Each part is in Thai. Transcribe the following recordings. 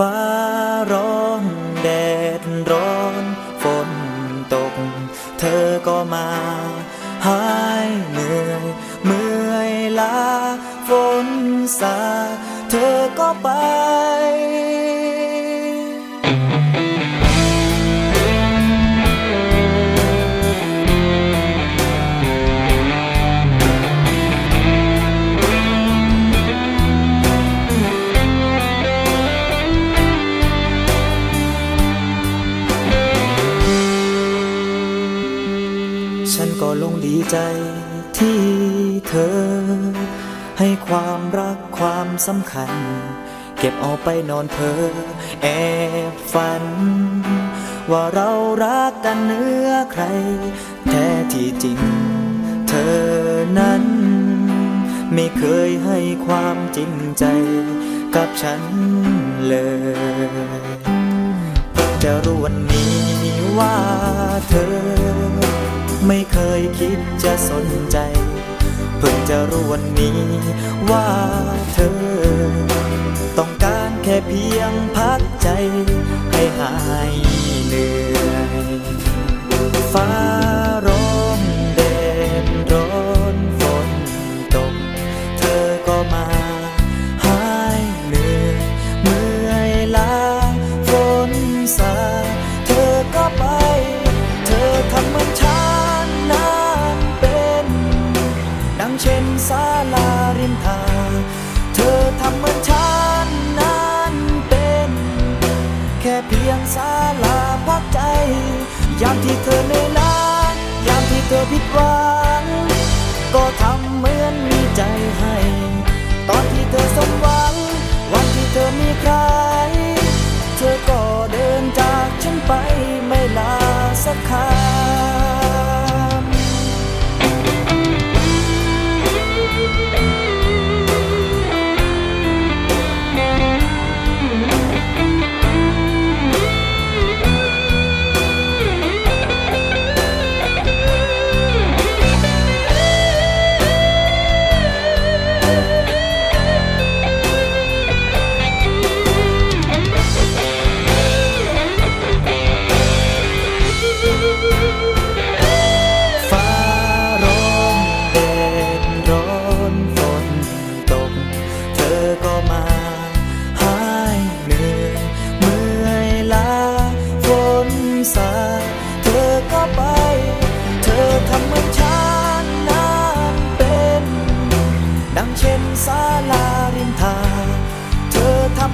ฟ้าร้องแดดร้อนฝนตก เธอก็มาหายเหนื่อยเมื่อยล้าฝนสา เธอก็ไป ลงดีใจที่เธอ ให้ความรักความสำคัญ เก็บเอาไปนอนเพ้อแอบฝัน ว่าเรารักกันเนื้อใคร แท้ที่จริง เธอนั้น ไม่เคยให้ความจริงใจกับฉันเลยเพิ่งจะรู้วันนี้ว่าเธอ ไม่เคยคิดจะสนใจ เพิ่งจะรู้วันนี้ว่าเธอ ต้องการแค่เพียงพักใจให้หายเหนื่อยฟ้า ยามที่เธอเหนื่อยล้ายามที่เธอผิดหวัง ก็ทำเหมือนมีใจให้ ตอนที่เธอสมหวัง วันที่เธอมีใคร เธอก็เดินจากฉันไปไม่ลาสักคำฟ้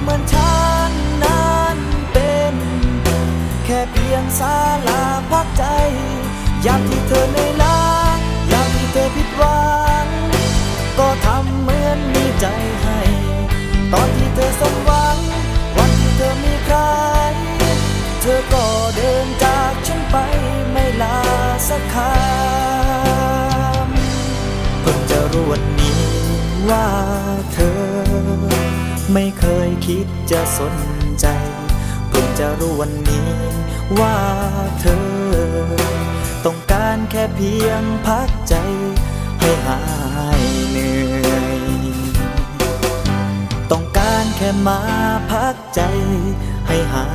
เหมือนฉันนั้นเป็น แค่เพียงศาลาพักใจยามที่เธอเหนื่อยล้ายามที่เธอผิดหวัง ก็ทำเหมือนมีใจให้ ตอนที่เธอสมหวัง วันที่เธอมีใคร เธอก็เดินจากฉันไปไม่ลาสักคำเพิ่งจะรู้วันนี้ว่า ไม่เคยคิดจะสนใจเพิ่งจะรู้วันนี้ว่าเธอ ต้องการแค่เพียงพักใจให้หายเหนื่อย ต้องการแค่มาพักใจให้หา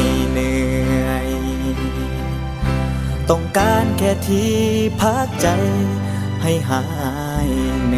ยเหนื่อย ต้องการแค่ที่พักใจให้หายเหนื่อย